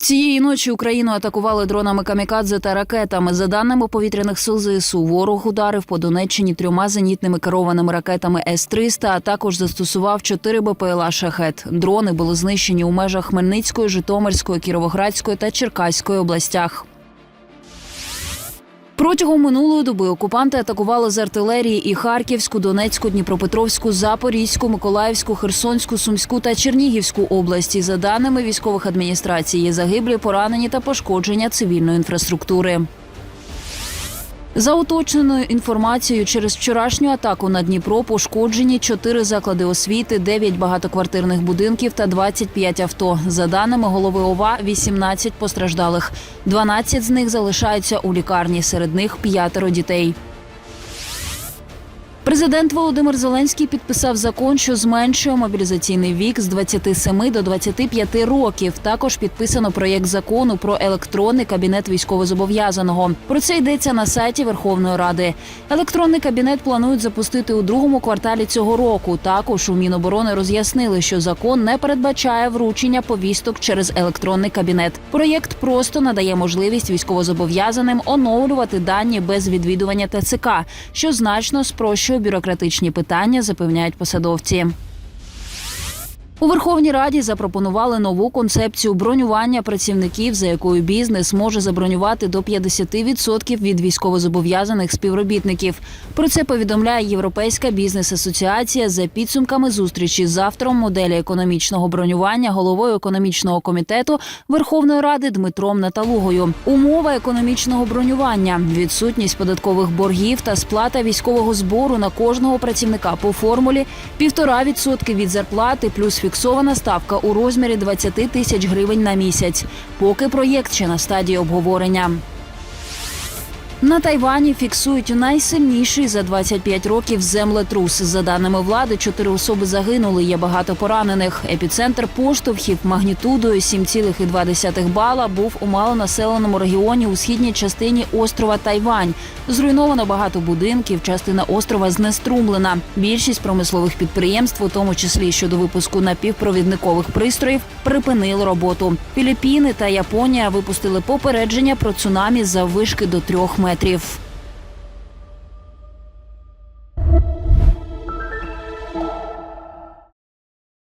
Цієї ночі Україну атакували дронами камікадзе та ракетами. За даними повітряних сил ЗСУ, ворог ударив по Донеччині трьома зенітними керованими ракетами С-300, а також застосував чотири БПЛА «Шахет». Дрони були знищені у межах Хмельницької, Житомирської, Кіровоградської та Черкаської областях. Протягом минулої доби окупанти атакували з артилерії і Харківську, Донецьку, Дніпропетровську, Запорізьку, Миколаївську, Херсонську, Сумську та Чернігівську області. За даними військових адміністрацій, є загиблі, поранені та пошкодження цивільної інфраструктури. За уточненою інформацією, через вчорашню атаку на Дніпро пошкоджені чотири заклади освіти, 9 багатоквартирних будинків та 25 авто. За даними голови ОВА, 18 постраждалих. 12 з них залишаються у лікарні. Серед них п'ятеро дітей. Президент Володимир Зеленський підписав закон, що зменшує мобілізаційний вік з 27 до 25 років. Також підписано проєкт закону про електронний кабінет військовозобов'язаного. Про це йдеться на сайті Верховної Ради. Електронний кабінет планують запустити у другому кварталі цього року. Також у Міноборони роз'яснили, що закон не передбачає вручення повісток через електронний кабінет. Проєкт просто надає можливість військовозобов'язаним оновлювати дані без відвідування ТЦК, що значно спрощує бюрократичні питання, запевняють посадовці. У Верховній Раді запропонували нову концепцію бронювання працівників, за якою бізнес може забронювати до 50% від військовозобов'язаних співробітників. Про це повідомляє Європейська бізнес-асоціація за підсумками зустрічі з автором моделі економічного бронювання головою економічного комітету Верховної Ради Дмитром Наталугою. Умова економічного бронювання, відсутність податкових боргів та сплата військового збору на кожного працівника по формулі 1,5% від зарплати плюс фіксована ставка у розмірі 20 тисяч гривень на місяць. Поки проєкт ще на стадії обговорення. На Тайвані фіксують найсильніший за 25 років землетрус. За даними влади, чотири особи загинули. Є багато поранених. Епіцентр поштовхів магнітудою 7,2 бала був у малонаселеному регіоні у східній частині острова Тайвань. Зруйновано багато будинків. Частина острова знеструмлена. Більшість промислових підприємств, у тому числі щодо випуску напівпровідникових пристроїв, припинили роботу. Філіппіни та Японія випустили попередження про цунамі за вишки до трьох метрів.